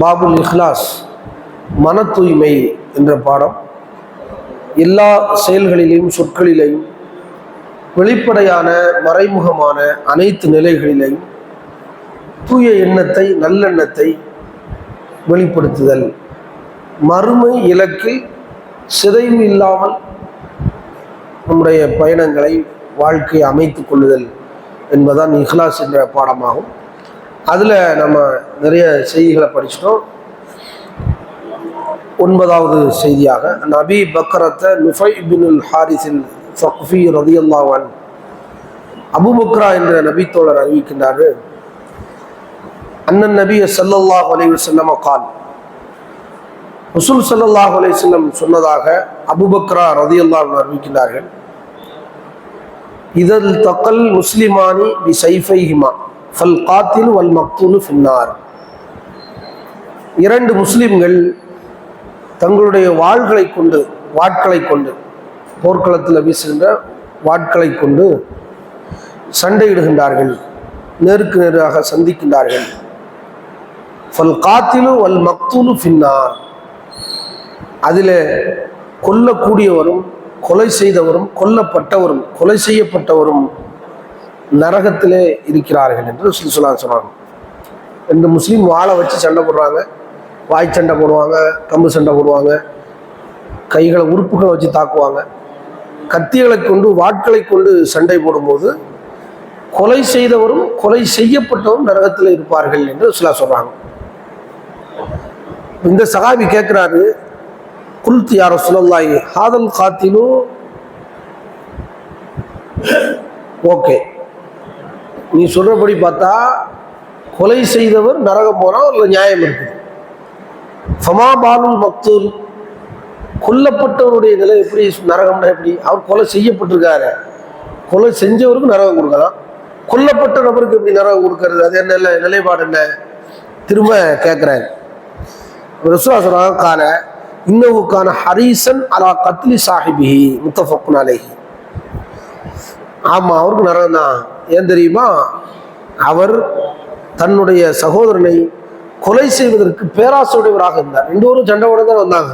பாபுல் இஹ்லாஸ் மன தூய்மை என்ற பாடம். எல்லா செயல்களிலேயும் சொற்களிலேயும் வெளிப்படையான மறைமுகமான அனைத்து நிலைகளிலேயும் தூய எண்ணத்தை நல்லெண்ணத்தை வெளிப்படுத்துதல். மறுமை இலக்கில் சிதைவு இல்லாமல் நம்முடைய பயணங்களை வாழ்க்கையை அமைத்துக் கொள்ளுதல் என்பதுதான் இஹ்லாஸ் என்ற பாடமாகும். அதில் நம்ம நிறைய செய்திகளை படிச்சிட்டோம். ஒன்பதாவது செய்தியாக நபி பக்ரத்தை நுஃபை பின் ஹாரிஸின் ஃபக்ஃபி ரதியல்லாவன் அபுபக்ரா என்ற நபித்தோழர் அறிவிக்கின்றார்கள் அண்ணன் நபி சல்லல்லாஹ் அலைஹி வஸல்லம் கால். ரசூல் ஸல்லல்லாஹு அலைஹி சொன்னதாக அபுபக்ரா ரதியல்லாஹு அறிவிக்கின்றார்கள். இதல் தக்கல் முஸ்லிமானி பி சைஃபைஹிமா. ஃபல் காத்தில் வல் மக்தூனு ஃபின்னார் இரண்டு முஸ்லிம்கள் தங்களுடைய வாள்களை கொண்டு வாட்களை கொண்டு போர்க்களத்தில் வீசுகின்ற வாட்களை கொண்டு சண்டையிடுகின்றார்கள். நேருக்கு நேராக சந்திக்கின்றார்கள். ஃபல் காத்திலு வல் மக்தூலு ஃபின்னார் அதில் கொல்லக்கூடியவரும் கொலை செய்தவரும் கொல்லப்பட்டவரும் கொலை செய்யப்பட்டவரும் நரகத்திலே இருக்கிறார்கள் என்று சொல்லா சொன்னாங்க. ரெண்டு முஸ்லீம் வாழை வச்சு சண்டை போடுறாங்க. வாய் சண்டை போடுவாங்க கம்பு சண்டை போடுவாங்க. கைகளை உறுப்புகளை வச்சு தாக்குவாங்க. கத்திகளை கொண்டு வாட்களை கொண்டு சண்டை போடும்போது கொலை செய்தவரும் கொலை செய்யப்பட்டவரும் நரகத்தில் இருப்பார்கள் என்று சிலா சொல்கிறாங்க இந்த சகாபி கேட்குறாரு குல்த் யார சொல்லலாய் ஹாதல் காத்திலும் ஓகே. நீ சொல்கிறபடி பார்த்தா கொலை செய்தவர் நரகம் போனா இல்லை நியாயம் இருக்குது. ஃபமா பாலுல் மக்தூல் கொல்லப்பட்டவருடைய நிலை எப்படி நரகம்னா எப்படி? அவர் கொலை செய்யப்பட்டிருக்காரு. கொலை செஞ்சவருக்கு நரகம் கொடுக்கலாம். கொல்லப்பட்ட நபருக்கு எப்படி நரகம் கொடுக்கறது? அது என்ன நிலைப்பாடு என்ன? திரும்ப கேட்குறாரு ரசூலா சொல்றாங்க கால இன்னவுக்கான ஹரீசன் அலா கத்லி சாஹிபி முத்தஃபக்குன் அலைஹி. ஆமாம் அவருக்கு நரகம் தான் ஏன் தெரியுமா? அவர் தன்னுடைய சகோதரனை கொலை செய்வதற்கு பேராசையுடையவராக இருந்தார். ரெண்டு பேரும் சண்டை தான் வந்தாங்க.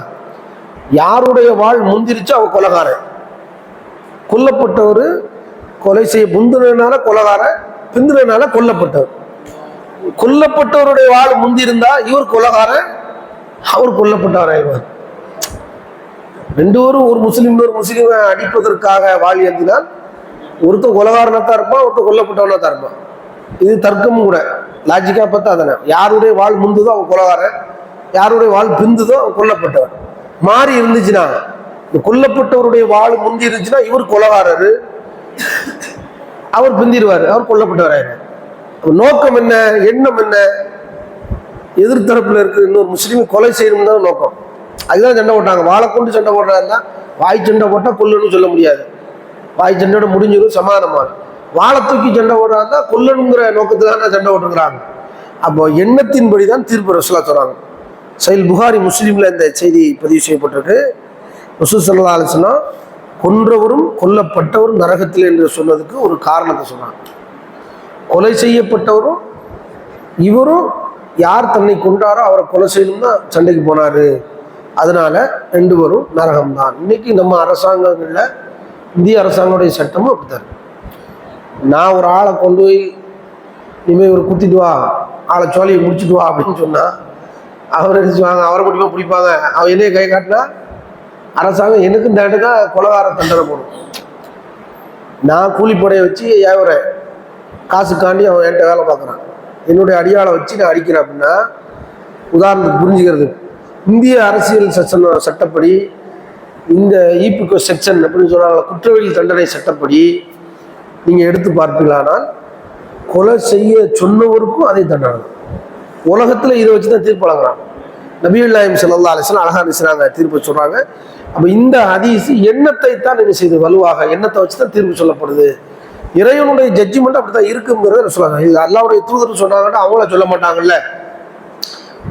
யாருடைய வாழ் முந்திரிச்சோ அவர் கொலகாரன் கொல்லப்பட்டவர் கொலை செய்ய முந்தினால கொலகாரன் பிந்தினால கொல்லப்பட்டவர். கொல்லப்பட்டவருடைய வாழ் முந்திருந்தா இவர் கொலகாரன் அவர் கொல்லப்பட்டவர் ஆயிடுவார் ரெண்டு பேரும் ஒரு முஸ்லீம் ஒரு முஸ்லீமை அடிப்பதற்காக வாழ் ஏந்தினால் ஒருத்தர் கொலகாரனா தான் இருப்பான் ஒருத்தர் கொல்லப்பட்டவனா தான் இருப்பான் இது தர்க்கமும் கூட. லாஜிக்கா பார்த்தா தானே யாருடைய வாழ் முந்துதோ அவன் கொலகாரன். யாருடைய வாழ் பிந்துதோ அவன் கொல்லப்பட்டவர் மாறி இருந்துச்சுன்னா இந்த கொல்லப்பட்டவருடைய வாழ் முந்தி இருந்துச்சுன்னா இவர் கொலகாரரு. அவர் பிந்திடுவார் அவர் கொல்லப்பட்டவராயிரு நோக்கம் என்ன? எண்ணம் என்ன? எதிர்த்தரப்புல இருக்கு இன்னொரு முஸ்லீம் கொலை செய்யணும் தான் நோக்கம். அதுதான் சண்டை போட்டாங்க. வாழை கொண்டு சண்டை போடுறாருன்னா வாய் சண்டை போட்டால் கொல்லுன்னு சொல்ல முடியாது. வாய் சண்டையோட முடிஞ்சிடும் சமாதானமாக வாழை தூக்கி சண்டை ஓடுறாங்க கொல்லணுங்கிற நோக்கத்துக்காக சண்டை ஓட்டுங்கிறாங்க அப்போ எண்ணத்தின்படி தான் தீர்ப்பு ரசூலா சொல்கிறாங்க சைல் புகாரி முஸ்லீமில் இந்த செய்தி பதிவு செய்யப்பட்டிருக்கு. ரசூல் சல்லா அலிஸ்னா கொன்றவரும் கொல்லப்பட்டவரும் நரகத்தில் என்று சொன்னதுக்கு ஒரு காரணத்தை சொன்னாங்க. கொலை செய்யப்பட்டவரும் இவரும் யார் தன்னை கொண்டாரோ அவரை கொலை செய்யணும்னா சண்டைக்கு போனாரு. அதனால ரெண்டு பேரும் நரகம்தான். இன்னைக்கு நம்ம அரசாங்கங்களில் இந்திய அரசாங்கனுடைய சட்டமும் அப்படித்தான். நான் ஒரு ஆளை கொண்டு போய் இனிமேல் ஒரு குத்திட்டு வா. ஆளை சோழியை முடிச்சிட்டு வா அப்படின்னு சொன்னால் அவர் அடிச்சுவாங்க அவரை மட்டுமே பிடிப்பாங்க. அவன் என்னைய கை காட்டினா அரசாங்கம் எனக்கும் தண்டனை கொலகார தண்டனை போடும். நான் கூலிப்படையை வச்சு ஏவுறேன் காசுக்காண்டி அவன் என்கிட்ட வேலை பார்க்குறான். என்னுடைய அடியாளை வச்சு நான் அடிக்கிறேன் அப்படின்னா உதாரணத்துக்கு புரிஞ்சுக்கிறது இந்திய அரசியல் செக்ஷன் சட்டப்படி இந்த ஈபிகோ செக்ஷன் அப்படின்னு சொல்கிறாங்க குற்றவியல் தண்டனை சட்டப்படி நீங்கள் எடுத்து பார்ப்பீங்களானால் கொலை செய்ய சொன்னவருக்கும் அதே தண்டனை. உலகத்தில் இதை வச்சு தான் தீர்ப்பு வழங்குறான் நபியுல்லாஹிம் ஸல்லல்லாஹு அலைஹி வஸல்லம் அழகா நினைச்சாங்க தீர்ப்பு சொல்கிறாங்க அப்போ இந்த ஹதீஸ் எண்ணத்தை தான் என்ன செய்து வலுவாக எண்ணத்தை வச்சு தான் தீர்ப்பு சொல்லப்படுது? இறைவனுடைய ஜட்ஜ்மெண்ட் அப்படித்தான் இருக்குங்கிறத சொல்லுவாங்க இது அல்லாவுடைய தூதர் சொன்னாங்கன்னா அவங்கள சொல்ல மாட்டாங்கல்ல.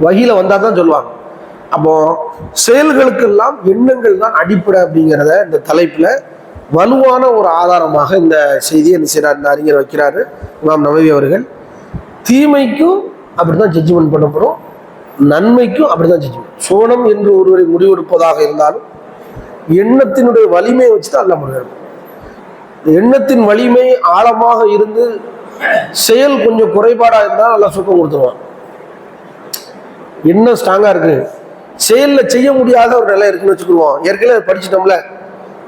வகையில் வந்தால் தான் சொல்லுவாங்க. அப்போ செயல்களுக்கெல்லாம் எண்ணங்கள் தான் அடிப்படை அப்படிங்கிறத இந்த தலைப்பில் வலுவான ஒரு ஆதாரமாக இந்த செய்தியை என்ன செய்கிறார் இந்த அறிஞர் வைக்கிறாரு. இமாம் நவவி அவர்கள். தீமைக்கும் அப்படி தான் ஜட்ஜ்மெண்ட் பண்ணப்படும். நன்மைக்கும் அப்படிதான் ஜட்ஜ்மெண்ட் சோனம் என்று ஒருவரை முடிவெடுப்பதாக இருந்தாலும் எண்ணத்தினுடைய வலிமையை வச்சு தான் அல்ல முடிவெடுக்கும் எண்ணத்தின் வலிமை ஆழமாக இருந்து செயல் கொஞ்சம் குறைபாடாக இருந்தால் நல்லா சுத்தம் கொடுத்துருவான். எண்ணம் ஸ்ட்ராங்காக இருக்குது செயலில் செய்ய முடியாத ஒரு நிலை இருக்குன்னு வச்சுக்கிடுவோம். ஏற்கனவே அதை படிச்சிட்டோம்ல.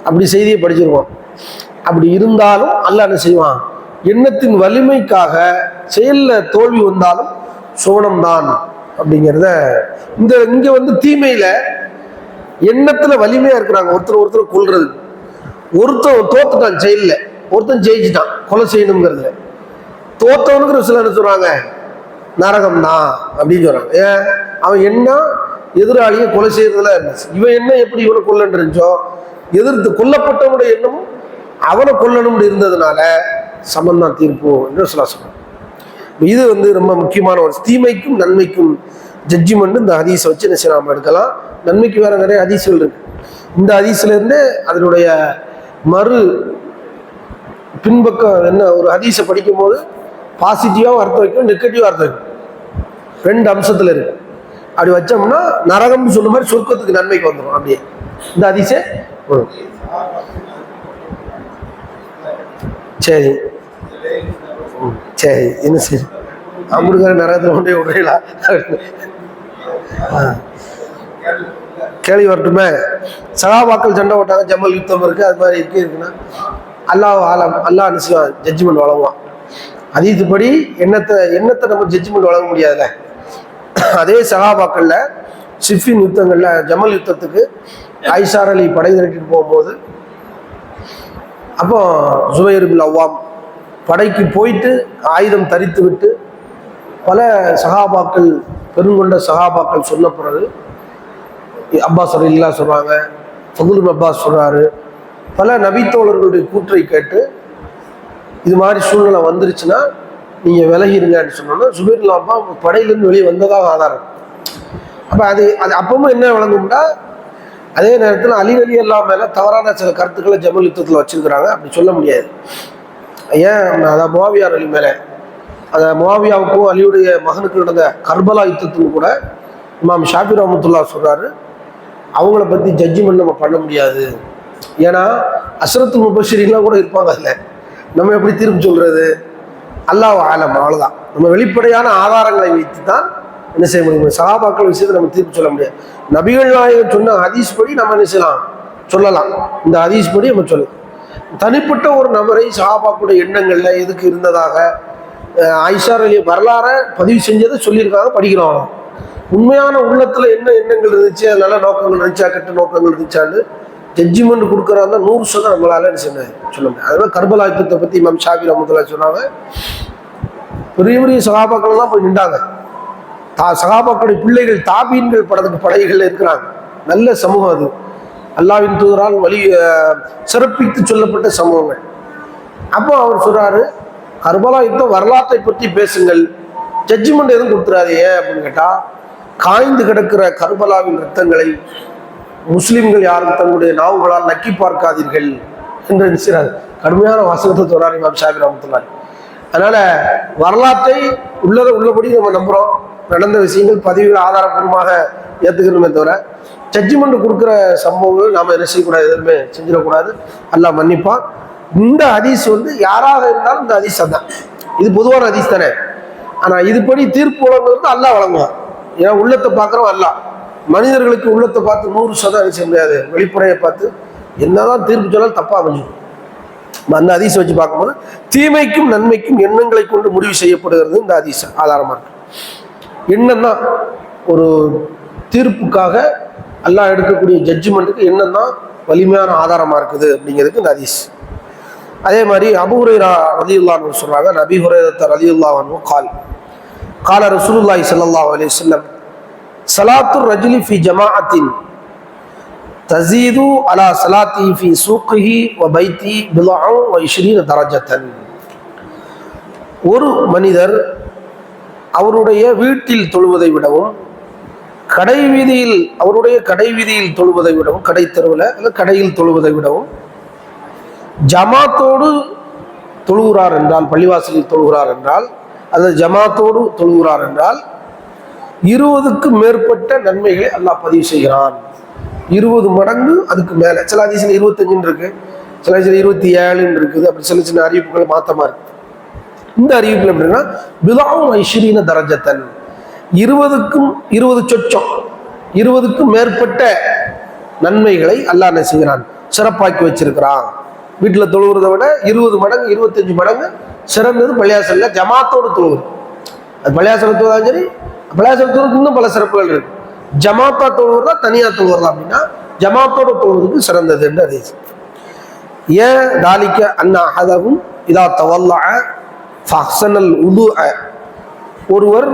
அப்படி செய்தியை படிச்சிருவோம். அப்படி இருந்தாலும் அல்ல என்ன செய்வான்? எண்ணத்தின் வலிமைக்காக செயலில் தோல்வி வந்தாலும் சோனம்தான் அப்படிங்கிறத இந்த இங்கே வந்து தீமையில் எண்ணத்தில் வலிமையாக இருக்கிறாங்க. ஒருத்தர் ஒருத்தர் கொள்றது ஒருத்தன் தோத்துட்டான் செயலில். ஒருத்தன் ஜெயிச்சிட்டான். கொலை செய்யணுங்கிறதுல. தோத்தவனுங்கிற ஒரு சிலர் என்ன நரகம் தான் அப்படின்னு சொல்கிறாங்க ஏன்? அவன் என்ன எதிராளியை கொலை செய்யறதுல இருந்துச்சு. இவன் என்ன எப்படி இவனை கொல்லன்னு இருந்துச்சோ எதிர்த்து கொல்லப்பட்டவனுடைய எண்ணமும் அவனை கொல்லணும்னு இருந்ததுனால சமந்தான் தீர்ப்பு என்று சொல்ல சொல்றாங்க இது வந்து ரொம்ப முக்கியமான ஒரு தீமைக்கும் நன்மைக்கும் ஜட்ஜ்மெண்ட் இந்த ஹதீஸை வச்சு என்ன நாம எடுக்கலாம். நன்மைக்கு வேற நிறைய ஹதீஸ்கள் இருக்கு. இந்த ஹதீஸ்ல இருந்து அதனுடைய மறு பின்பக்கம் என்ன ஒரு ஹதீஸை படிக்கும் போது பாசிட்டிவாகவும் அர்த்தம் வைக்கும் நெகட்டிவாக அர்த்தம் வைக்கும். ரெண்டு அம்சத்தில் இருக்கு. அப்படி வச்சோம்னா நரகம்னு சொன்ன மாதிரி சொர்க்கத்துக்கு நன்மைக்கு வந்துடும் அப்படியே. இந்த அதிசய? வரும் சரி. ம், சரி. என்ன சரி? அம்புடுக்கார நரகத்தில் கொண்டே விடுறீங்களா? கேள்வி வரட்டுமே. சகாபாக்கள் சண்டை போட்டாங்க ஜமல் யுத்தம் இருக்குது அது மாதிரி இருக்கு இருக்குன்னா அல்லாஹ் ஆலம் அல்லாஹ் அனுசுவான் ஜட்ஜ்மெண்ட் வழங்குவான். அதீத்துப்படி எண்ணத்தை எண்ணத்தை நம்ம ஜட்ஜ்மெண்ட் வழங்க முடியாதுல்ல? அதே சகாபாக்கள்ல சிஃபின் யுத்தங்கள்ல ஜமல் யுத்தத்துக்கு ஐசார் அலி படை திரட்டிட்டு போகும்போது அப்போ ஜுபைர் பின் அவ்வாம் படைக்கு போயிட்டு ஆயுதம் தரித்து விட்டு பல சகாபாக்கள் பெருங்கொண்ட சகாபாக்கள் சொன்ன பிறகு அப்பாஸ் அலில்லா சொல்கிறாங்க ஃபகுல் அப்பாஸ் சொல்கிறாரு பல நபித்தோழர்களுடைய கூற்றை கேட்டு இது மாதிரி சூழ்நிலை வந்துருச்சுன்னா நீங்கள் விலகிருங்கன்னு சொன்னோன்னா சுபீர் லாபா படையிலேருந்து வெளியே வந்ததாக ஆதாரம். அப்போ அது அது அப்பவும் என்ன விளங்கும்னா அதே நேரத்தில் அலி அலி அல்லா மேலே தவறான சில கருத்துக்களை ஜமல் யுத்தத்தில் வச்சுருக்கிறாங்க. அப்படி சொல்ல முடியாது. ஏன் அதான் மோவியார் அலி மேலே அந்த மோவியாவுக்கும் அலியுடைய மகனுக்கு நடந்த கர்பலா யுத்தத்துக்கும் கூட இமாம் ஷாபி ரஹமத்துல்லா சொல்கிறாரு அவங்கள பற்றி ஜட்ஜ்மெண்ட் நம்ம பண்ண முடியாது. ஏன்னா அசரத்து முபஷரிலாம் கூட இருப்பாங்க அதில். நம்ம எப்படி தீர்ப்பு சொல்கிறது அல்லாஹ் ஆலம் அவ்வளோதான் நம்ம வெளிப்படையான ஆதாரங்களை வைத்து தான் என்ன செய்ய முடியும்? சகாபாக்கள் விஷயத்தை நம்ம தீர்ப்பு சொல்ல முடியாது. நபிகள் நாயகம் சொன்ன ஹதீஸ் படி நம்ம என்ன செய்யலாம்? சொல்லலாம். இந்த ஹதீஸ் படி நம்ம சொல்லலாம் தனிப்பட்ட ஒரு நபரை சகாபாக்குடைய எண்ணங்களில் எதுக்கு இருந்ததாக ஐஷார் அலி வரலாறை பதிவு செஞ்சதை சொல்லியிருக்காங்க படிக்கிறோம் உண்மையான உள்ளத்தில் என்ன எண்ணங்கள் இருந்துச்சு? அது நல்ல நோக்கங்கள் இருந்துச்சா? கெட்ட நோக்கங்கள் இருந்துச்சான்னு ஜட்ஜ்மெண்ட் கொடுக்குறாங்க நூறு சதம் நம்மளால என்ன செய்ய சொல்ல முடியாது. அதனால கர்பலா யுத்தத்தை பற்றி இமாம் ஷாபி ரமத்துல்லா சொன்னாங்க. பெரிய பெரிய சகாபக்களெல்லாம் போய் நின்றாங்க. தா சகாபாக்களுடைய பிள்ளைகள் தாபீன்கள் படத்துக்கு படைகள் இருக்கிறாங்க. நல்ல சமூகம் அது. அல்லாவின் தூதரால் வழி சிறப்பித்து சொல்லப்பட்ட சமூகங்கள். அப்போ அவர் சொல்கிறாரு கர்பலா யுத்தம் வரலாற்றை பற்றி பேசுங்கள். ஜட்ஜ்மெண்ட் எதுவும் கொடுத்துறாதே அப்படின்னு கேட்டால் காய்ந்து கிடக்கிற கர்பலாவின் ரத்தங்களை முஸ்லிம்கள் யாரும் தங்களுடைய நாவுகளால் நக்கி பார்க்காதீர்கள் என்று நினைச்சார் கடுமையான வசனத்தை சொல்றாரு இமாம் ஷாபி ரஹமத்துல்லாஹி. அதனால வரலாற்றை உள்ளதை உள்ளபடி நம்ம நம்புறோம். நடந்த விஷயங்கள் பதிவுகள் ஆதாரப்பூர்வமாக ஏற்றுக்கணுமே தவிர ஜட்ஜ்மெண்ட் கொடுக்குற சம்பவங்கள் நாம் என்ன செய்யக்கூடாது எதுவுமே செஞ்சிடக்கூடாது. அல்லாஹ் மன்னிப்பான். இந்த ஹதீஸ் வந்து யாராக இருந்தாலும் இந்த ஹதீஸ் தான் இது பொதுவான ஹதீஸ் தானே. ஆனால் இதுபடி தீர்ப்பு வழங்குறது அல்லாஹ் வழங்குவான். ஏன்னா உள்ளத்தை பார்க்குறோம் அல்லாஹ். மனிதர்களுக்கு உள்ளத்தை பார்த்து நூறு சதம் செய்ய முடியாது? வெளிப்படையை பார்த்து என்னதான் தீர்ப்பு சொன்னால் தப்பா அமைஞ்சிடும் அந்த அதிசம் வச்சு பார்க்கும்போது தீமைக்கும் நன்மைக்கும் எண்ணங்களை கொண்டு முடிவு செய்யப்படுகிறது இந்த அதிசம் ஆதாரமா இருக்கு. எண்ணம் தான் ஒரு தீர்ப்புக்காக எல்லாம் எடுக்கக்கூடிய ஜட்ஜ்மெண்ட்டுக்கு எண்ணம் தான் வலிமையான ஆதாரமா இருக்குது அப்படிங்கிறதுக்கு இந்த அதிஸ் அதே மாதிரி அபுஹுரேரா ரதியுல்லான்னு சொல்றாங்க நபி ஹுரேரத்தை ரலியுல்லாஹு கால் கால ரசூலுல்லாய் ஸல்லல்லாஹு அலி வஸல்லம் சலாத்து ரஜுலி ஃபி ஜமாஅத்தின் தசீது அலா சலாத்தி ஃபி சூக்கிஹி வ பைத்தி பிலாஉ வ இஷ்ரீன தரஜத்தன். ஒரு மனிதர் அவருடைய வீட்டில் தொழுவதை விடவும் கடை வீதியில் அவருடைய கடை வீதியில் தொழுவதை விடவும் கடை தெருவில் இல்லை கடையில் தொழுவதை விடவும் ஜமாத்தோடு தொழுகிறார் என்றால் பள்ளிவாசலில் தொழுகிறார் என்றால் அல்லது ஜமாத்தோடு தொழுகிறார் என்றால் இருபதுக்கும் மேற்பட்ட நன்மைகளை அல்லாஹ் பதிவு செய்கிறான். இருபது மடங்கு அதுக்கு மேலே. சில அதிசயம் இருபத்தஞ்சுன்னு இருக்கு. சில அதிசயம் இருபத்தி ஏழுன்னு இருக்குது. அப்படி சின்ன சின்ன அறிவிப்புகள் மாற்றமா இருக்கு. இந்த அறிவிப்பில் எப்படின்னா விதாவும் ஐஸ்வரீன தரஜத்தன். இருபதுக்கும் இருபது சொச்சம் இருபதுக்கும் மேற்பட்ட நன்மைகளை அல்லாஹ் என்ன செய்கிறான்? சிறப்பாக்கி வச்சிருக்கிறான். வீட்டில் தொழுகிறத விட இருபது மடங்கு இருபத்தஞ்சு மடங்கு சிறந்தது பள்ளியாசல்ல ஜமாத்தோடு தொழுவது அது பள்ளியாசல தொழுதாலும் சரி பள்ளியாசல இன்னும் பல சிறப்புகள் இருக்கு. ஜமாத்தா தொழுவுறதா தனியா தொழுவுறதா அப்படின்னா ஜமாத்தோட தொழுவதுக்கு சிறந்தது என்று அது ஏன் தாலிக்க அண்ணா அதவும் இதா தவல்லா ஃபஹ்சனல் உது ஒருவர்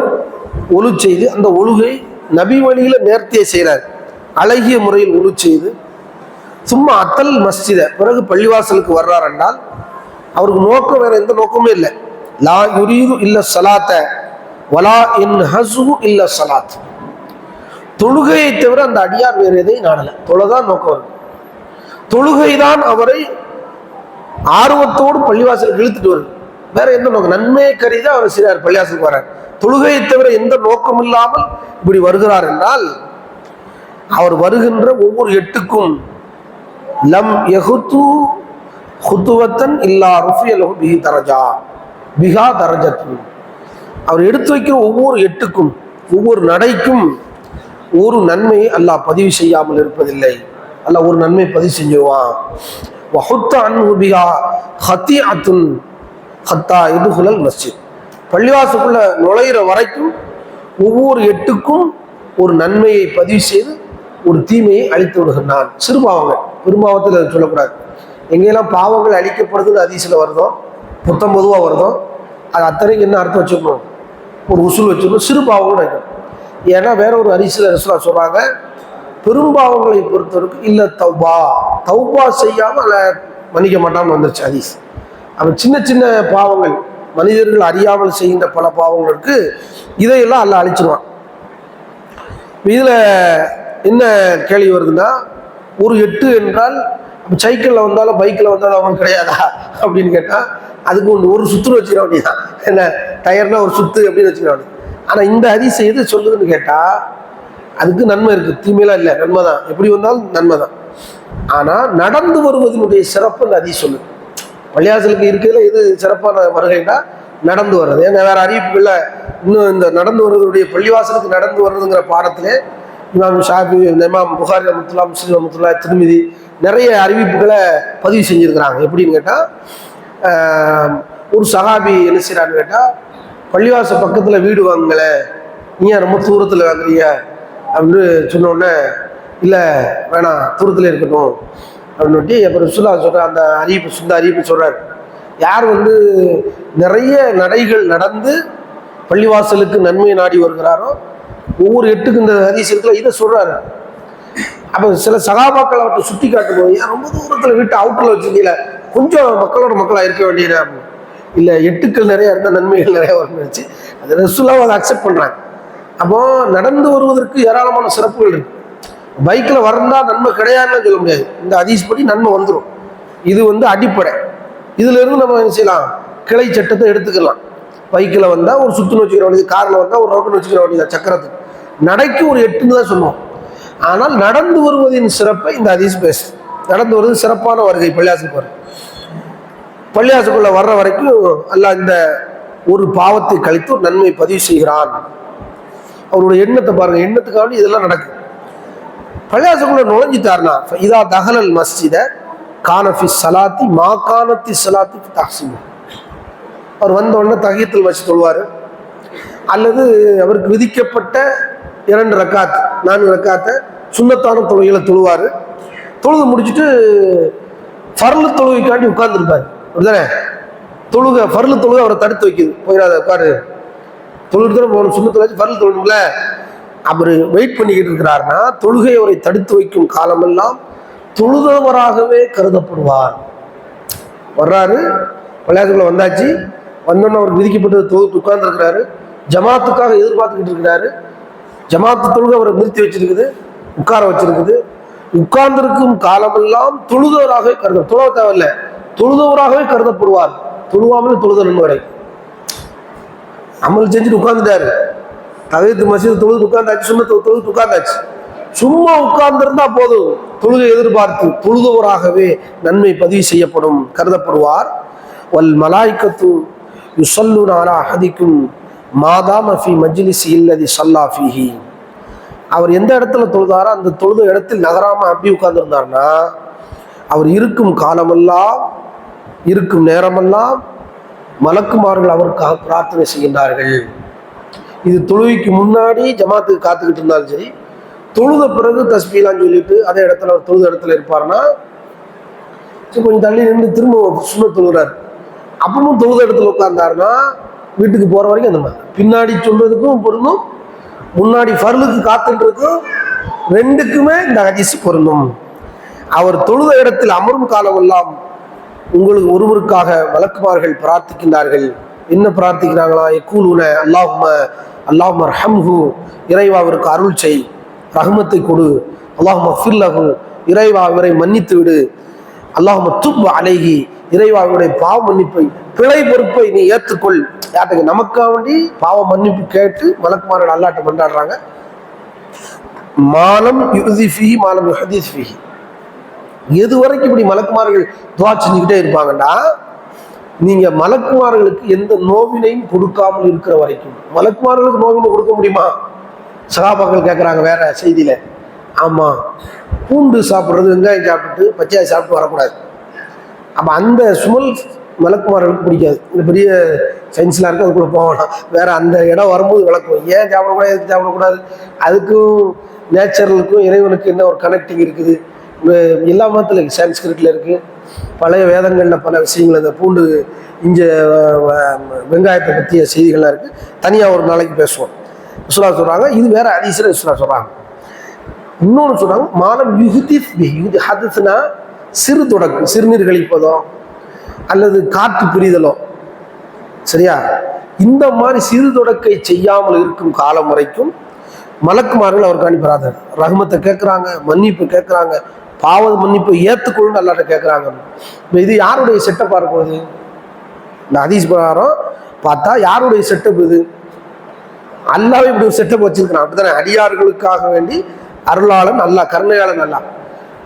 ஒழு செய்து அந்த ஒழுகை நபி வழியில் நேர்த்தியை செய்கிறார் அழகிய முறையில் ஒழு செய்து சும்மா அத்தல் மஸ்ஜித பிறகு பள்ளிவாசலுக்கு வர்றார் என்றால் அவருக்கு நோக்கம் வேற எந்த நோக்கமும் இல்லை. லா யுரீது இல்ல சலாத்த. வலா இன் ஹசு இல்ல சலாத். தொழுகையை தவிர அந்த அடியார் வேறு எதையும் நாடல தொழுதான் நோக்கம் வருது தொழுகைதான் அவரை ஆர்வத்தோடு பள்ளிவாசலுக்கு இழுத்துட்டு வருது. வேற எந்த நோக்கம்? நன்மையை கருதி அவர் சிறார் பள்ளிவாசலுக்கு வர்றார். தொழுகையை தவிர எந்த நோக்கம் இல்லாமல் இப்படி வருகிறார் என்றால் அவர் வருகின்ற ஒவ்வொரு எட்டுக்கும் லம் யகுத்து ஹுத்துவத்தன் இல்லா ருஃபியல் பிஹி தரஜா. பிஹா தரஜத்து அவர் எடுத்து வைக்கிற ஒவ்வொரு எட்டுக்கும் ஒவ்வொரு நடைக்கும் ஒரு நன்மையை அல்லாஹ் பதிவு செய்யாமல் இருப்பதில்லை. அல்ல ஒரு நன்மை பதிவு செஞ்சிருவான். வஹுத்த அன்ஹு ஹத்தி அத்துன் ஹத்தா இதுகுலல் மஸ்ஜித். பள்ளிவாசுக்குள்ள நுழையிற வரைக்கும் ஒவ்வொரு எட்டுக்கும் ஒரு நன்மையை பதிவு செய்து ஒரு தீமையை அழித்து விடுகின்றான். சிறுபாவங்கள் பெரும்பாவத்தில் அதை சொல்லக்கூடாது. எங்கெல்லாம் பாவங்கள் அழிக்கப்படுதுன்னு அதிசயில் வருதோ புத்தம் பொதுவாக வருதோ அது அத்தனைக்கு என்ன அர்த்தம் வச்சுக்கணும்? ஒரு உசுல் வச்சுக்கணும் சிறு பாவங்கள் வைக்கணும் ஏன்னா வேற ஒரு அரிசியில் ரசூலா சொல்கிறாங்க பெரும்பாவங்களை பொறுத்தவரைக்கும் இல்லை தௌபா. தௌபா செய்யாமல் அதை மன்னிக்க மாட்டாமல் வந்துருச்சு ஹதீஸ். அவன் சின்ன சின்ன பாவங்கள் மனிதர்கள் அறியாமல் செய்கின்ற பல பாவங்களுக்கு இதையெல்லாம் அல்ல அழிச்சிருவான். இதில் என்ன கேள்வி வருதுன்னா ஒரு எட்டு என்றால் சைக்கிளில் வந்தாலும் பைக்கில் வந்தாலும் அவன் கிடையாதா? அப்படின்னு கேட்டால் அதுக்கு ஒன்று ஒரு சுற்று வச்சுக்க வேண்டியதான் என்ன? டயர்னா ஒரு சுத்து அப்படின்னு வச்சுக்க ஆனால் இந்த ஹதீஸ் எது சொல்லுதுன்னு கேட்டால் அதுக்கு நன்மை இருக்குது தீமையெல்லாம் இல்லை. நன்மை தான். எப்படி வந்தாலும் நன்மை தான். ஆனால் நடந்து வருவதனுடைய சிறப்பு இந்த ஹதீஸ் சொல்லுது. பள்ளியாசலுக்கு இருக்கையில் எது சிறப்பான வருகைன்னா நடந்து வர்றது. ஏன்னா வேற அறிவிப்புகளில் இன்னும் இந்த நடந்து வர்றதுடைய பள்ளிவாசலுக்கு நடந்து வர்றதுங்கிற பாடத்திலே இமாம் ஷாபி இமாம் புகாரி ரமத்துல்லா முஸ்லீம் ரமத்துல்லா திருமிதி நிறைய அறிவிப்புகளை பதிவு செஞ்சுருக்கிறாங்க. எப்படின்னு கேட்டால் ஒரு சகாபி என்ன செய்கிறான்னு கேட்டால் பள்ளிவாச பக்கத்தில் வீடு வாங்கல நீ ஏன் ரொம்ப தூரத்தில் வாங்குறீங்க? அப்படின்னு சொன்னோடனே இல்லை வேணாம் தூரத்தில் இருக்கட்டும். அப்படின்னு அப்புறம் சுல்லா சொல்கிற அந்த அறிவிப்பு சுந்த அறிவிப்பு சொல்கிறார் யார் வந்து நிறைய நடைகள் நடந்து பள்ளிவாசலுக்கு நன்மை நாடி வருகிறாரோ ஒவ்வொரு எட்டுக்கு இந்த ஹதீஸ் இதை சொல்கிறாரு அப்போ சில சகாபாக்கள் அவர்கிட்ட சுட்டி காட்டும் போது ஏன் ரொம்ப தூரத்தில் வீட்டு அவுட்டில் வச்சிருக்கீங்கள? கொஞ்சம் மக்களோட மக்களாக இருக்க வேண்டியது அப்படின்னு. இல்லை எட்டுக்கள் நிறைய இருந்தால் நன்மைகள் நிறைய வரும்னு நினச்சி அது ரசுல்லாவை அதை அக்செப்ட் பண்ணுறாங்க அப்போ நடந்து வருவதற்கு ஏராளமான சிறப்புகள் இருக்கு. பைக்கில் வரந்தா நன்மை கிடையாதுன்னு சொல்ல முடியாது. இந்த அதிஸ் படி நன்மை வந்துடும் இது வந்து அடிப்படை. இதுலேருந்து நம்ம என்ன செய்யலாம்? கிளை சட்டத்தை எடுத்துக்கலாம். பைக்கில் வந்தால் ஒரு சுற்றுன்னு வச்சுக்கிற வேண்டியது காரில் வந்தால் ஒரு ரோட்டில் வச்சுக்கிற வேண்டியது சக்கரத்துக்கு நடைக்கு ஒரு எட்டுன்னு தான் சொல்லுவோம். ஆனால் நடந்து வருவதின் சிறப்பை இந்த அதிஸ் பேசு நடந்து வருவது சிறப்பான வருகை பள்ளியாசி வரும் பள்ளியாசுக்குள்ள வர்ற வரைக்கும் அல்ல இந்த ஒரு பாவத்தை கழித்து ஒரு நன்மை பதிவு செய்கிறான். அவருடைய எண்ணத்தை பாருங்க எண்ணத்துக்காக இதெல்லாம் நடக்குது. பள்ளியாசுக்குள்ள நுழைஞ்சிட்டார்னா இதா தகலல் மஸ்ஜித கானஃபி சலாத்தி மா கானத்தி சலாத்தி தாசிம் அவர் வந்தவுடனே தகையத்தில் வச்சு தொழுவார் அல்லது அவருக்கு விதிக்கப்பட்ட இரண்டு ரக்காத்து நான்கு ரக்காத்தை சுண்ணத்தான தொழுகையில் தொழுவார். தொழுது முடிச்சுட்டு ஃபர்லு தொழுகைக்காண்டி உட்கார்ந்துருப்பார். அப்படிதானே? தொழுக ஃபர்லு தொழுகை அவரை தடுத்து வைக்குது. போயிடாத உட்காரு. தொழுகிறதுல போகணும் சுண்ணத்தில் வச்சு ஃபர்லு தொழுணும்ல? அவர் வெயிட் பண்ணிக்கிட்டு இருக்கிறாருன்னா தொழுகை அவரை தடுத்து வைக்கும் காலமெல்லாம் தொழுதவராகவே கருதப்படுவார். வர்றாரு விளையாட்டுக்குள்ள வந்தாச்சு. வந்தோன்னு அவர் விதிக்கப்பட்டு தொகுத்து உட்கார்ந்துருக்கிறாரு. ஜமாத்துக்காக எதிர்பார்த்துக்கிட்டு இருக்கிறாரு. ஜமாத்து தொழுகை அவரை நிறுத்தி வச்சிருக்குது உட்கார வச்சிருக்குது. உட்கார்ந்திருக்கும் காலமெல்லாம் தொழுதவராகவே கருத தொழ தேவையில்ல. தொழுதவராகவே கருதப்படுவார். தொழுவாமல் தொழுத நன்மை அமல் செஞ்சுட்டு உட்கார்ந்துட்டாரு. தவிர்த்து மசீது தொழுது உட்கார்ந்தாச்சு சும்மா தொழுது உட்கார்ந்தாச்சு. சும்மா உட்கார்ந்திருந்தா போதும். தொழுகை எதிர்பார்த்து தொழுதவராகவே நன்மை பதிவு செய்யப்படும் கருதப்படுவார். வல் மலாய்க்கத்து யுசல்லு அலா அஹதிக்கும் மாதாம ஃபி மஜ்லிசி இல்லதி சல்லா ஃபீஹி. அவர் எந்த இடத்துல தொழுதாரோ அந்த தொழுத இடத்தில் நகராம அப்படி உட்கார்ந்துருந்தார்னா அவர் இருக்கும் காலமெல்லாம் இருக்கும் நேரமெல்லாம் மலக்குமார்கள் அவருக்காக பிரார்த்தனை செய்கின்றார்கள். இது தொழுகைக்கு முன்னாடி ஜமாத்துக்கு காத்துக்கிட்டு இருந்தாலும் சரி தொழுத பிறகு தஸ்பீலாம் சொல்லிட்டு அதே இடத்துல அவர் தொழுத இடத்துல இருப்பார்னா சரி, கொஞ்சம் தள்ளி நின்று திரும்ப சுண்ண தொழுகிறார். அப்பவும் தொழுத இடத்துல உட்கார்ந்தாருன்னா வீட்டுக்கு போற வரைக்கும் அந்த மாதிரி. பின்னாடி சொல்றதுக்கும் பொருந்தும் முன்னாடி ஃபர்லுக்கு காத்துன்றதுக்கும் ரெண்டுக்குமே இந்த ஹதீஸ் பொருந்தும். அவர் தொழுத இடத்தில் அமரும் காலம் எல்லாம் உங்களுக்கு ஒருவருக்காக வழக்குமார்கள் பிரார்த்திக்கின்றார்கள். என்ன பிரார்த்திக்கிறாங்களா? எக்கூலுன அல்லாஹும அல்லாஹும ரஹம்ஹு இறைவா அவருக்கு அருள் செய் ரஹ்மத்தை கொடு. அல்லாஹும ஃபில்லஹு இறைவா இவரை மன்னித்து விடு. அல்லாஹும துப் அலைகி இறைவா இவருடைய பாவ மன்னிப்பை பிழை பொறுப்பை நீ ஏற்றுக்கொள். யார்ட்டுக்கு நமக்காக வேண்டி பாவ மன்னிப்பு கேட்டு வழக்குமார்கள் அல்லாட்டை கொண்டாடுறாங்க மாலம் யுதிஃபி மாலம் யுஹதீஸ் எது வரைக்கும் இப்படி மலக்குமார்கள் துவா செஞ்சுக்கிட்டே இருப்பாங்கன்னா நீங்க மலக்குமார்களுக்கு எந்த நோவினையும் கொடுக்காமல் இருக்கிற வரைக்கும். மலக்குமார்களுக்கு நோவினை கொடுக்க முடியுமா? சகாபாக்கள் கேட்குறாங்க வேற செய்தியில. ஆமா. பூண்டு சாப்பிட்றது வெங்காயம் சாப்பிட்டு பச்சையாய் சாப்பிட்டு வரக்கூடாது. அப்போ அந்த சுமல் மலக்குமார்களுக்கு பிடிக்காது. இந்த பெரிய சயின்ஸ்லாம் இருக்கு அதுக்குள்ள போகலாம் வேற அந்த இடம் வரும்போது விளக்குவோம். ஏன் சாப்பிடக்கூடாது எதுக்கு சாப்பிடக்கூடாது? அதுக்கும் நேச்சுரலுக்கும் இறைவனுக்கு என்ன ஒரு கனெக்டிங் இருக்குது? எல்லா மதத்தில் இருக்குது சான்ஸ்கிரிட்டில் இருக்குது பழைய வேதங்களில் பல விஷயங்கள் அந்த பூண்டு இஞ்ச வ- வெங்காயத்தை பற்றிய செய்திகள்லாம் இருக்குது தனியாக ஒரு நாளைக்கு பேசுவோம். விஸ்வலா சொல்கிறாங்க இது வேற அதிசயம் விஸ்வலா சொல்கிறாங்க இன்னொன்று சொல்கிறாங்க மாலம் யுகுதி யுகுதி ஹதஸ்னா சிறு தொடக்கம் சிறுநீர் கழிப்பதோ அல்லது காற்று பிரிதலோ. சரியா? இந்த மாதிரி சிறு தொடக்கை செய்யாமல் இருக்கும் காலம் வரைக்கும் மலக்குமார்கள் அவருக்கு அனுப்புறாங்க ரகுமத்தை கேட்குறாங்க மன்னிப்பு கேட்குறாங்க பாவ மன்னிப்பு ஏற்றுக்கொள்ளுன்னு அல்லாட்ட கேட்குறாங்க இப்போ இது யாருடைய செட்டப்பாக இருக்கும் இது? இந்த ஹதீஸ் பிரகாரம் பார்த்தா யாருடைய செட்டப் இது? அல்லாவே இப்படி ஒரு செட்டப் வச்சிருக்கிறான். அப்படித்தானே? அடியார்களுக்காக வேண்டி அருளாளன் அல்லா கருணையாளன் அல்லா.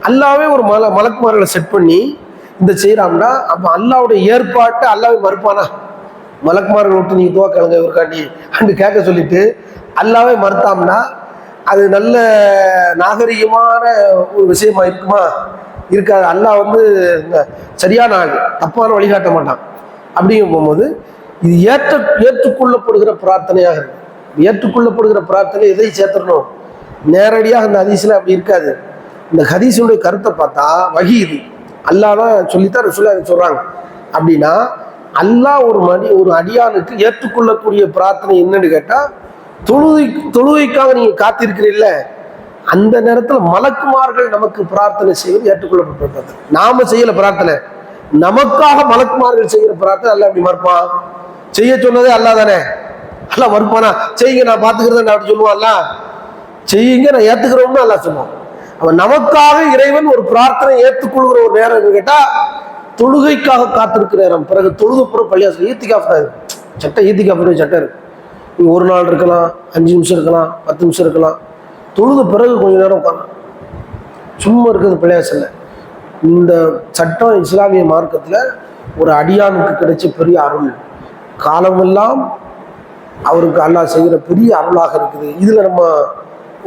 அல்லாவே ஒரு மல மலக்குமார்களை செட் பண்ணி இந்த செய்கிறான்னா அப்போ அல்லாவுடைய ஏற்பாட்டை அல்லாவே மறுப்பானா? மலக்குமார்கள் விட்டு நீங்கள் துவக்கலுங்க இவருக்காண்டி அண்டு கேட்க சொல்லிட்டு அல்லாவே மறுத்தாம்னா அது நல்ல நாகரிகமான ஒரு விஷயமா இருக்குமா? இருக்காது. அல்லாஹ் வந்து இந்த சரியான ஆள். தப்பான வழிகாட்ட மாட்டான். அப்படிங்கும் போகும்போது இது ஏற்ற ஏற்றுக்கொள்ளப்படுகிற பிரார்த்தனையாக இருக்கு. ஏற்றுக்கொள்ளப்படுகிற பிரார்த்தனை எதை சேர்த்துடணும்? நேரடியாக அந்த ஹதீஸில் அப்படி இருக்காது. இந்த ஹதீஸுடைய கருத்தை பார்த்தா வகி இது. அல்லா தான் சொல்லித்தான் ரசூலா சொல்கிறாங்க அப்படின்னா அல்லாஹ் ஒரு மணி ஒரு அடியானுக்கு ஏற்றுக்கொள்ளக்கூடிய பிரார்த்தனை என்னன்னு கேட்டால் தொழுகை தொழுகைக்காக நீங்க காத்திருக்கிறீல்ல அந்த நேரத்தில் மலக்குமார்கள் நமக்கு பிரார்த்தனை செய்வது ஏற்றுக்கொள்ளப்பட்டிருக்கிறது. நாம செய்யல பிரார்த்தனை. நமக்காக மலக்குமார்கள் செய்கிற பிரார்த்தனை அல்ல அப்படி மறுப்பான் செய்ய சொன்னதே அல்ல தானே. அல்ல மறுப்பானா? செய்யுங்க நான் பார்த்துக்கிறத அப்படி சொல்லுவான்ல செய்யுங்க நான் ஏத்துக்கிறோம்னு அல்லா சொல்லுவான். அவன் நமக்காக இறைவன் ஒரு பிரார்த்தனை ஏற்றுக்கொள்கிற ஒரு நேரம் என்னன்னு கேட்டா தொழுகைக்காக காத்திருக்கிற நேரம். பிறகு தொழுது புற பள்ளியாசல் ஈத்திகாஃப் தான் சட்டம் ஈத்திகாஃப் சட்டம் இருக்கு. நீங்கள் ஒரு நாள் இருக்கலாம் அஞ்சு நிமிஷம் இருக்கலாம் பத்து நிமிஷம் இருக்கலாம். தொழுத பிறகு கொஞ்ச நேரம் உட்காரலாம் சும்மா இருக்கிறது பிள்ளையாசல்ல இந்த சட்டம் இஸ்லாமிய மார்க்கத்தில் ஒரு அடியானுக்கு கிடைச்ச பெரிய அருள். காலமெல்லாம் அவருக்கு அல்லாஹ் செய்கிற பெரிய அருளாக இருக்குது. இதில் நம்ம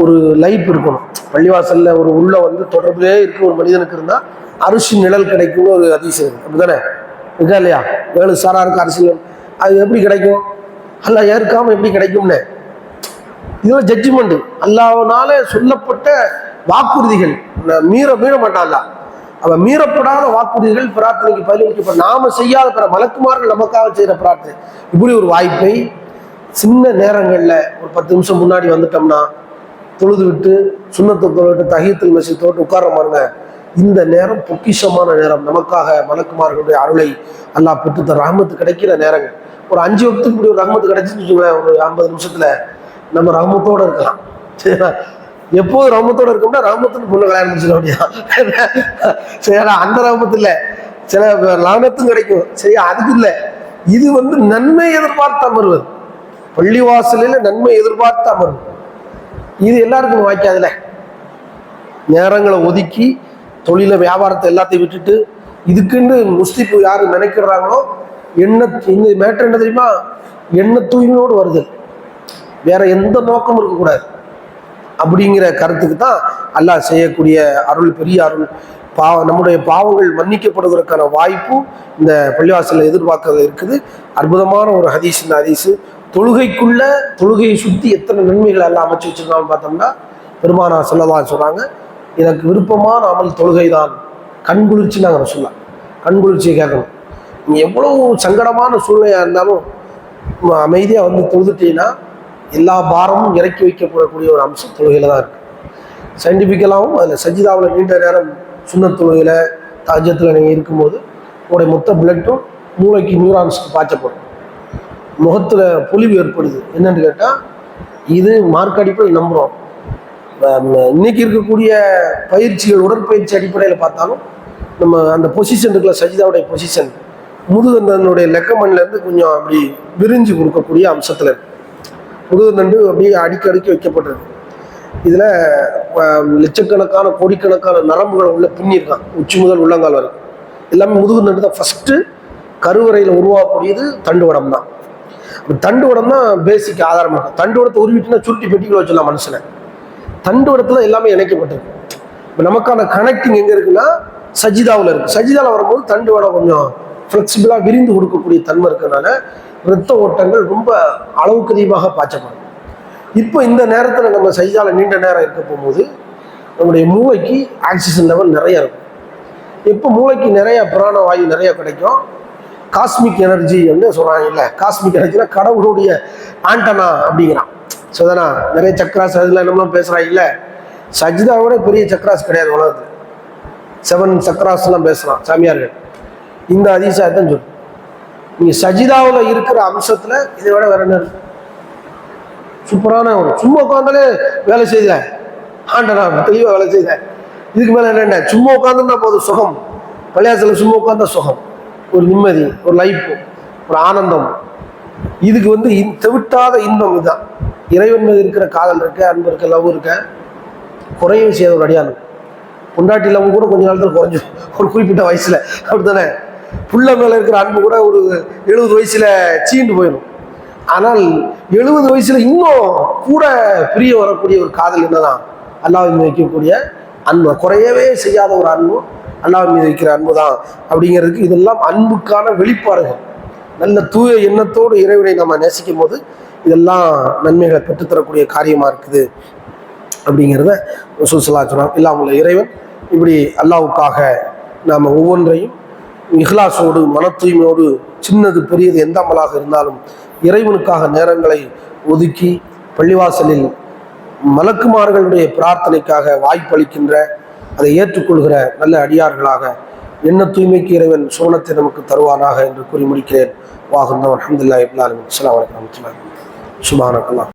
ஒரு லைஃப் இருக்கணும். பள்ளிவாசலில் ஒரு உள்ள வந்து தொடர்பிலே இருக்க ஒரு மனிதனுக்கு இருந்தால் அரிசி நிழல் கிடைக்கும்னு ஒரு அதிசயம் இருக்கு. அப்படிதானே இருக்கா இல்லையா? வேலு சாராருக்கு அரிசி அது எப்படி கிடைக்கும்? அல்லாஹ் ஏற்காமல் எப்படி கிடைக்கும்னு? இதெல்லாம் ஜட்ஜ்மெண்ட் அல்லாவனால சொல்லப்பட்ட வாக்குறுதிகள். மீற மீற மாட்டான் அவன் மீறப்படாத வாக்குறுதிகள் பிரார்த்தனைக்கு பதிலளிக்கப்பட நாம செய்யாத பிற மலக்குமார்கள் நமக்காக செய்கிற பிரார்த்தனை. இப்படி ஒரு வாய்ப்பை சின்ன நேரங்களில் ஒரு பத்து நிமிஷம் முன்னாடி வந்துட்டோம்னா தொழுது விட்டு சுண்ணத்தை தொழுவிட்டு தகியத்தில் மசி தோட்டு உட்கார பாருங்க. இந்த நேரம் பொக்கிஷமான நேரம். நமக்காக மலக்குமார்களுடைய அருளை அல்லாஹ் பெற்றுத்த ராமத்து கிடைக்கிற நேரங்கள். ஒரு அஞ்சு வகுத்துக்கு இப்படி ஒரு ரகமத்து கிடைச்சுன்னு வச்சுக்கோங்களேன், ஒரு ஐம்பது நிமிஷத்துல நம்ம ரஹமத்தோட இருக்கலாம். சரியா? எப்போது ரஹமத்தோட இருக்கோம்னா ரகமத்துன்னு பொண்ணு கல்யாணம் முடிச்சிட வேண்டியதான் சரியா? அந்த ரகமத்து இல்லை. சில லாபத்தும் கிடைக்கும். சரியா? அதுக்கு இல்லை. இது வந்து நன்மை எதிர்பார்த்து அமர்வது பள்ளிவாசலில் நன்மை எதிர்பார்த்து அமர்வு. இது எல்லாருக்கும் வாய்க்காதுல. நேரங்களை ஒதுக்கி தொழில வியாபாரத்தை எல்லாத்தையும் விட்டுட்டு இதுக்குன்னு முஸ்லிப்பு யார் நினைக்கிறாங்களோ என்ன இந்த மேட்டர் என்ன தெரியுமா? எண்ண தூய்மையோடு வருது. வேற எந்த நோக்கமும் இருக்கக்கூடாது. அப்படிங்கிற கருத்துக்கு தான் அல்லாஹ் செய்யக்கூடிய அருள் பெரிய அருள் பாவ நம்முடைய பாவங்கள் மன்னிக்கப்படுவதற்கான வாய்ப்பும் இந்த பள்ளிவாசலில் எதிர்பார்க்கறது இருக்குது. அற்புதமான ஒரு ஹதீஸ் இந்த ஹதீஸு. தொழுகைக்குள்ள தொழுகையை சுற்றி எத்தனை நன்மைகள் எல்லாம் அமைச்சு வச்சிருக்காங்கன்னு பார்த்தோம்னா பெருமானா சொல்லதான் சொல்கிறாங்க எனக்கு விருப்பமான அமல் தொழுகை தான் கண்குளிர்ச்சி நாங்கள் சொல்லலாம் கண்குளிர்ச்சியை கேட்கணும். எவ்வளவு சங்கடமான சூழ்நிலையாக இருந்தாலும் அமைதியாக வந்து தொழுதுட்டீங்கன்னா எல்லா பாரமும் இறக்கி வைக்கப்படக்கூடிய ஒரு அம்சம் தொழுகையில் தான் இருக்குது சயின்டிஃபிக்கலாகவும் அதில் சஜிதாவில் நீண்ட நேரம் சுண்ணத் தொழுகையில் தாஜத்தில் நீங்கள் இருக்கும்போது உங்களுடைய மொத்த பிளட்டும் மூளைக்கு நியூரான்ஸ்க்கு பாய்ச்சப்படும். முகத்தில் பொலிவு ஏற்படுது. என்னன்னு கேட்டால் இது மார்க் அடிப்படையில் நம்புகிறோம் இன்னைக்கு இருக்கக்கூடிய பயிற்சிகள் உடற்பயிற்சி அடிப்படையில் பார்த்தாலும் நம்ம அந்த பொசிஷன் இருக்குல்ல சஜிதாவுடைய பொசிஷன் முதுகந்தனுடைய லெக்கமண்லேருந்து கொஞ்சம் அப்படி விரிஞ்சு கொடுக்கக்கூடிய அம்சத்தில் இருக்கு. முதுகந்தண்டு அப்படியே அடுக்கி வைக்கப்பட்டிருக்கு. இதில் லட்சக்கணக்கான கோடிக்கணக்கான நரம்புகளை உள்ள பின்னிருக்கான். உச்சி முதல் உள்ளங்கால் வரை எல்லாமே முதுகுந்தண்டு தான் ஃபஸ்ட்டு கருவறையில் உருவாக்கக்கூடியது தண்டுவடம் தான். தண்டுவடம் தான் பேசிக் ஆதாரமாக தண்டுவடத்தை உருவிட்டுனா சுருட்டி பெட்டிக்குள்ள வச்சிடலாம் மனுஷனை. தண்டுவடத்தில் எல்லாமே இணைக்கப்பட்டிருக்கு. இப்போ நமக்கான கனெக்டிங் எங்கே இருக்குன்னா சஜிதாவில் இருக்குது சஜிதாவில் வரும்போது தண்டுவடம் கொஞ்சம் ஃப்ளெக்சிபிளாக விரிந்து கொடுக்கக்கூடிய தன்மை இருக்கிறதுனால இரத்த ஓட்டங்கள் ரொம்ப அளவுக்கு அதிகமாக பாய்ச்சப்படும். இப்போ இந்த நேரத்தில் நம்ம சஜிதால நீண்ட நேரம் இருக்க போகும்போது நம்முடைய மூளைக்கு ஆக்சிஜன் லெவல் நிறைய இருக்கும். எப்போ மூளைக்கு நிறைய புராண வாயு நிறைய கிடைக்கும் காஸ்மிக் எனர்ஜி வந்து சொல்கிறாங்க இல்லை காஸ்மிக் எனர்ஜினா கடவுளுடைய ஆண்டனா அப்படிங்கிறான். சோதனா நிறைய சக்ராஸ் அதில் என்னமெல்லாம் பேசுகிறாங்க இல்லை சஜிதாவோட பெரிய சக்ராஸ் கிடையாது உலகத்தில். செவன் சக்ராஸ்லாம் பேசுகிறான் சாமியார்கள். இந்த அதிசயத்தான் சொல்லு நீங்கள் சஜிதாவில் இருக்கிற அம்சத்தில் இதை விட வேற என்ன இருக்கு? சூப்பரான ஒரு சும்மா உட்காந்தாலே வேலை செய்த ஆண்டனா தெளிவாக வேலை செய்த இதுக்கு மேலே என்ன சும்மா உட்காந்துருந்தா போதும் சுகம். பள்ளியாசல சும்மா உட்காந்தா சுகம். ஒரு நிம்மதி ஒரு லைஃப் ஒரு ஆனந்தம். இதுக்கு வந்து இன்- தவிட்டாத இன்பம் இதுதான். இறைவன் மீது இருக்கிற காதல் இருக்க அன்பு இருக்க லவ் இருக்க குறையவே செய்யாத ஒரு அடியானம் பொண்டாட்டி லவ் கூட கொஞ்ச நாளத்தில் குறைஞ்சிடும் ஒரு குறிப்பிட்ட வயசில். அப்படி தானே புள்ள மேலே இருக்கிற அன்பு கூட ஒரு எழுபது வயசில் சீண்டு போயிடும். ஆனால் எழுபது வயசில் இன்னும் கூட பிரிய வரக்கூடிய ஒரு காதல் என்னதான்? அல்லாஹ் மீது வைக்கக்கூடிய அன்பு. குறையவே செய்யாத ஒரு அன்பு அல்லாஹ்வின் மீது வைக்கிற அன்பு தான் அப்படிங்கிறதுக்கு இதெல்லாம் அன்புக்கான வெளிப்பாடுகள். நல்ல தூய எண்ணத்தோடு இறைவனை நம்ம நேசிக்கும் போது இதெல்லாம் நன்மைகளை பெற்றுத்தரக்கூடிய காரியமாக இருக்குது அப்படிங்கிறத சுசலா சொன்னாங்க இல்லாமல் இறைவன் இப்படி அல்லாவுக்காக நாம் ஒவ்வொன்றையும் இஹ்லாசோடு மன தூய்மையோடு சின்னது பெரியது எந்த அமலாக இருந்தாலும் இறைவனுக்காக நேரங்களை ஒதுக்கி பள்ளிவாசலில் மலக்குமார்களுடைய பிரார்த்தனைக்காக வாய்ப்பளிக்கின்ற அதை ஏற்றுக்கொள்கிற நல்ல அடியார்களாக என்ன தூய்மைக்கு இறைவன் சோனத்தை நமக்கு தருவானாக என்று கூறி முடிக்கிறேன். வாகுந்தம். அஹமதுல்லா இப்லாலும் அஸ்லாம் வலைக்கம் சுபானக்கலாம்